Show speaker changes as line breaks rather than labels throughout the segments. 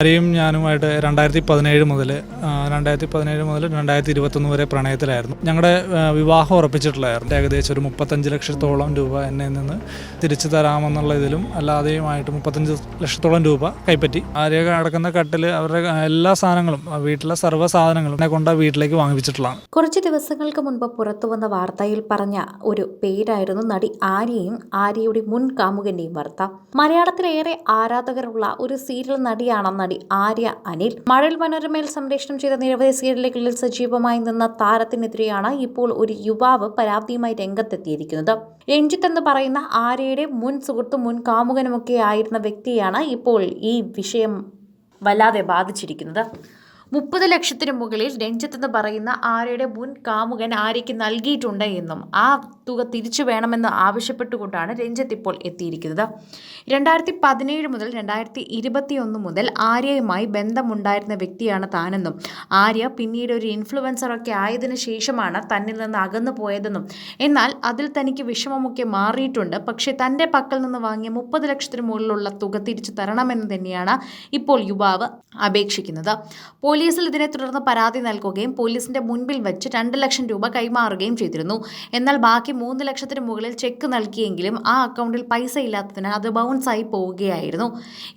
ആരെയും ഞാനുമായിട്ട് രണ്ടായിരത്തി പതിനേഴ് മുതൽ രണ്ടായിരത്തി പതിനേഴ് മുതൽ രണ്ടായിരത്തി ഇരുപത്തൊന്ന് വരെ പ്രണയത്തിലായിരുന്നു. ഞങ്ങളുടെ വിവാഹം ഉറപ്പിച്ചിട്ടുള്ളതായിരുന്നു. ഏകദേശം ഒരു മുപ്പത്തഞ്ച് ലക്ഷത്തോളം രൂപ എന്നെ നിന്ന് തിരിച്ചു തരാമെന്നുള്ള ഇതിലും അല്ലാതെയുമായിട്ട് മുപ്പത്തഞ്ച് ലക്ഷത്തോളം രൂപ കൈപ്പറ്റി. ആര്യ കിടക്കുന്ന കട്ടിൽ അവരുടെ എല്ലാ സാധനങ്ങളും വീട്ടിലെ സർവ സാധനങ്ങളും എന്നെ കൊണ്ട് വീട്ടിലേക്ക് വാങ്ങിപ്പിച്ചിട്ടുള്ളതാണ്.
കുറച്ച് ദിവസങ്ങൾക്ക് മുൻപ് പുറത്തു വന്ന വാർത്തയിൽ പറഞ്ഞ ഒരു പേരായിരുന്നു നടി ആര്യയും ആര്യയുടെ മുൻ കാമുകന്റെയും വാർത്ത. മലയാളത്തിലേറെ ആരാധകരുള്ള ഒരു സീരിയൽ നടിയാണ് നടി ആര്യ അനിൽ. മഴൽ മനോരമയിൽ സംപ്രേഷണം ചെയ്ത നിരവധി സീരിയലുകളിൽ സജീവമായി നിന്ന താരത്തിനെതിരെയാണ് ഇപ്പോൾ ഒരു യുവാവ് പരാതിയുമായി രംഗത്തെത്തിയിരിക്കുന്നത്. രഞ്ജിത്ത് എന്ന് പറയുന്ന ആര്യയുടെ മുൻ സുഹൃത്തും മുൻ കാമുകനുമൊക്കെ ആയിരുന്ന വ്യക്തിയാണ് ഇപ്പോൾ ഈ വിഷയം വല്ലാതെ ബാധിച്ചിരിക്കുന്നത്. മുപ്പത് ലക്ഷത്തിന് മുകളിൽ രഞ്ജിത്ത് എന്ന് പറയുന്ന ആര്യയുടെ മുൻ കാമുകൻ ആര്യയ്ക്ക് നൽകിയിട്ടുണ്ട് എന്നും ആ തുക തിരിച്ചു വേണമെന്ന് ആവശ്യപ്പെട്ടുകൊണ്ടാണ് രഞ്ജിത്ത് ഇപ്പോൾ എത്തിയിരിക്കുന്നത്. രണ്ടായിരത്തി പതിനേഴ് മുതൽ രണ്ടായിരത്തി ഇരുപത്തിയൊന്ന് മുതൽ ആര്യയുമായി ബന്ധമുണ്ടായിരുന്ന വ്യക്തിയാണ് താനെന്നും ആര്യ പിന്നീട് ഒരു ഇൻഫ്ലുവൻസറൊക്കെ ആയതിനു ശേഷമാണ് തന്നിൽ നിന്ന് അകന്നു പോയതെന്നും. എന്നാൽ അതിൽ തനിക്ക് വിഷമമൊക്കെ മാറിയിട്ടുണ്ട്. പക്ഷേ തന്റെ പക്കൽ നിന്ന് വാങ്ങിയ മുപ്പത് ലക്ഷത്തിന് മുകളിലുള്ള തുക തിരിച്ചു തരണമെന്ന് തന്നെയാണ് ഇപ്പോൾ യുവാവ് അപേക്ഷിക്കുന്നത്. പോലീസിൽ ഇതിനെ തുടർന്ന് പരാതി നൽകുകയും പോലീസിന്റെ മുൻപിൽ വെച്ച് രണ്ട് ലക്ഷം രൂപ കൈമാറുകയും ചെയ്തിരുന്നു. എന്നാൽ ബാക്കി മൂന്ന് ലക്ഷത്തിന് മുകളിൽ ചെക്ക് നൽകിയെങ്കിലും ആ അക്കൗണ്ടിൽ പൈസ ഇല്ലാത്തതിനാൽ അത് ബൗൺസായി പോവുകയായിരുന്നു.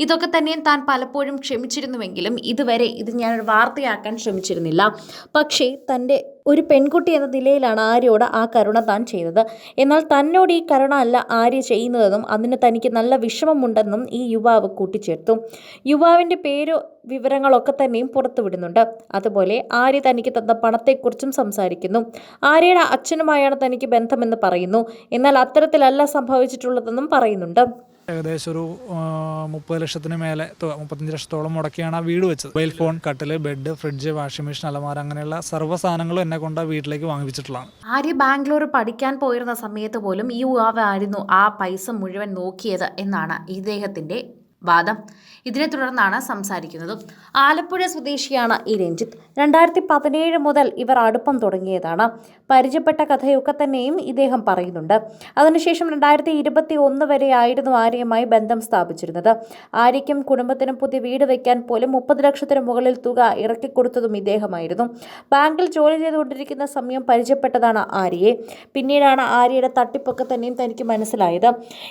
ഇതൊക്കെ തന്നെയും താൻ പലപ്പോഴും ക്ഷമിച്ചിരുന്നുവെങ്കിലും ഇതുവരെ ഇത് ഞാൻ ഒരു വാർത്തയാക്കാൻ ശ്രമിച്ചിരുന്നില്ല. പക്ഷേ തന്റെ ഒരു പെൺകുട്ടി എന്ന നിലയിലാണ് ആര്യയോട് ആ കരുണ താൻ ചെയ്തത്. എന്നാൽ തന്നോട് ഈ കരുണ അല്ല ആര്യ ചെയ്യുന്നതെന്നും അതിന് തനിക്ക് നല്ല വിഷമമുണ്ടെന്നും ഈ യുവാവ് കൂട്ടിച്ചേർത്തു. യുവാവിന്റെ പേരോ വിവരങ്ങളൊക്കെ തന്നെയും പുറത്തുവിടുന്നുണ്ട്. അതുപോലെ ആര്യ തനിക്ക് തന്ന പണത്തെക്കുറിച്ചും സംസാരിക്കുന്നു. ആര്യയുടെ അച്ഛനുമായാണ് തനിക്ക് ബന്ധമെന്ന് പറയുന്നു. എന്നാൽ അത്തരത്തിലല്ല സംഭവിച്ചിട്ടുള്ളതെന്നും പറയുന്നുണ്ട്.
ഏകദേശം ഒരു മുപ്പത് ലക്ഷത്തിന് മേലെ മുപ്പത്തഞ്ച് ലക്ഷത്തോളം മുടക്കിയാണ് ആ വീട് വെച്ചത്. മൊബൈൽ ഫോൺ കട്ടിൽ ബെഡ് ഫ്രിഡ്ജ് വാഷിംഗ് മെഷീൻ അലമാര അങ്ങനെയുള്ള സർവ സാധനങ്ങളും എന്നെ കൊണ്ട് വീട്ടിലേക്ക് വാങ്ങിപ്പിച്ചിട്ടുള്ളതാണ്
ആര്യ ബാംഗ്ലൂർ പഠിക്കാൻ പോയിരുന്ന സമയത്ത് പോലും ഈ യുവാവായിരുന്നു ആ പൈസ മുഴുവൻ നോക്കിയത് എന്നാണ് ഇദ്ദേഹത്തിന്റെ വാദം. ഇതിനെ തുടർന്നാണ് സംസാരിക്കുന്നത്. ആലപ്പുഴ സ്വദേശിയാണ് ഈ രഞ്ജിത്ത്. രണ്ടായിരത്തി പതിനേഴ് മുതൽ ഇവർ അടുപ്പം തുടങ്ങിയതാണ്. പരിചയപ്പെട്ട കഥയൊക്കെ തന്നെയും ഇദ്ദേഹം പറയുന്നുണ്ട്. അതിനുശേഷം രണ്ടായിരത്തി ഇരുപത്തി ഒന്ന് വരെ ആയിരുന്നു ആര്യയുമായി ബന്ധം സ്ഥാപിച്ചിരുന്നത്. ആര്യയ്ക്കും കുടുംബത്തിനും പുതിയ വീട് വയ്ക്കാൻ പോലും മുപ്പത് ലക്ഷത്തിന് മുകളിൽ തുക ഇറക്കിക്കൊടുത്തതും ഇദ്ദേഹമായിരുന്നു. ബാങ്കിൽ ജോലി ചെയ്തുകൊണ്ടിരിക്കുന്ന സമയം പരിചയപ്പെട്ടതാണ് ആര്യയെ. പിന്നീടാണ് ആര്യയുടെ തട്ടിപ്പൊക്കെ തന്നെയും തനിക്ക് മനസ്സിലായത്.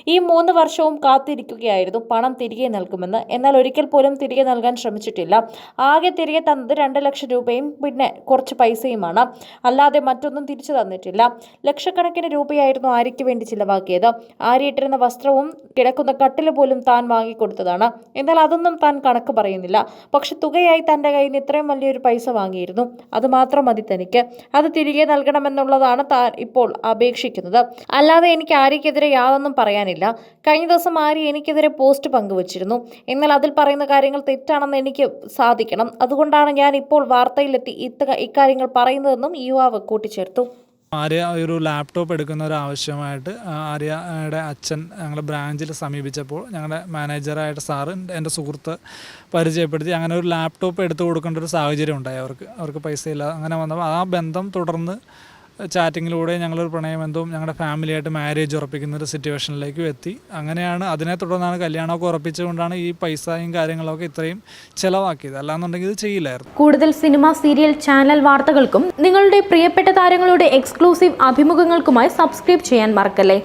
ഈ മൂന്ന് വർഷവും കാത്തിരിക്കുകയായിരുന്നു. പണം തിരികെ നൽകുമെന്ന്. എന്നാൽ ഒരിക്കൽ പോലും തിരികെ നൽകാൻ ശ്രമിച്ചിട്ടില്ല. ആകെ തിരികെ തന്നത് രണ്ട് ലക്ഷം രൂപയും പിന്നെ കുറച്ച് പൈസയുമാണ്. അല്ലാതെ മറ്റൊന്നും തിരിച്ചു തന്നിട്ടില്ല. ലക്ഷക്കണക്കിന് രൂപയായിരുന്നു ആര്യയ്ക്ക് വേണ്ടി ചിലവാക്കിയത്. ആര്യയിട്ടിരുന്ന വസ്ത്രവും കിടക്കുന്ന കട്ടിൽ പോലും താൻ വാങ്ങിക്കൊടുത്തതാണ്. എന്നാൽ അതൊന്നും താൻ കണക്ക് പറയുന്നില്ല. പക്ഷെ തുകയായി തന്റെ കയ്യിൽ നിന്ന് ഇത്രയും വലിയൊരു പൈസ വാങ്ങിയിരുന്നു. അത് മാത്രം മതി തനിക്ക്. അത് തിരികെ നൽകണമെന്നുള്ളതാണ് താൻ ഇപ്പോൾ അപേക്ഷിക്കുന്നത്. അല്ലാതെ എനിക്ക് ആര്യക്കെതിരെ യാതൊന്നും പറയാനില്ല. കഴിഞ്ഞ ദിവസം ആര്യ എനിക്കെതിരെ പോസ്റ്റ് പങ്കുവച്ചിരുന്നു എന്നാൽ അതിൽ പറയുന്ന കാര്യങ്ങൾ തെറ്റാണെന്ന് എനിക്ക് സാധിക്കണം. അതുകൊണ്ടാണ് ഞാൻ ഇപ്പോൾ വാർത്തയിലെത്തി ഇത്ത ഇക്കാര്യങ്ങൾ പറയുന്നതെന്നും യുവാവ് കൂട്ടിച്ചേർത്തു.
ആര്യ ഒരു ലാപ്ടോപ്പ് എടുക്കുന്ന ഒരു ആവശ്യമായിട്ട് ആര്യയുടെ അച്ഛൻ ഞങ്ങളുടെ ബ്രാഞ്ചിൽ സമീപിച്ചപ്പോൾ ഞങ്ങളുടെ മാനേജറായിട്ട് സാറ് എന്റെ സുഹൃത്ത് പരിചയപ്പെടുത്തി അങ്ങനെ ഒരു ലാപ്ടോപ്പ് എടുത്തു കൊടുക്കേണ്ട ഒരു സാഹചര്യം ഉണ്ടായി അവർക്ക്. അവർക്ക് പൈസ ഇല്ല അങ്ങനെ വന്നപ്പോൾ ആ ബന്ധം തുടർന്ന് ചാറ്റിങ്ങിലൂടെ ഞങ്ങളൊരു പ്രണയബന്ധവും ഞങ്ങളുടെ ഫാമിലിയായിട്ട് മാരേജ് ഉറപ്പിക്കുന്ന ഒരു സിറ്റുവേഷനിലേക്കും എത്തി. അങ്ങനെയാണ് അതിനെ തുടർന്നാണ് കല്യാണമൊക്കെ ഉറപ്പിച്ചുകൊണ്ടാണ് ഈ പൈസയും കാര്യങ്ങളൊക്കെ ഇത്രയും ചെലവാക്കിയത്. അല്ലാന്നുണ്ടെങ്കിൽ ഇത് ചെയ്യില്ലായിരുന്നു.
കൂടുതൽ സിനിമ സീരിയൽ ചാനൽ വാർത്തകൾക്കും നിങ്ങളുടെ പ്രിയപ്പെട്ട താരങ്ങളുടെ എക്സ്ക്ലൂസീവ് അഭിമുഖങ്ങൾക്കുമായി സബ്സ്ക്രൈബ് ചെയ്യാൻ മറക്കല്ലേ?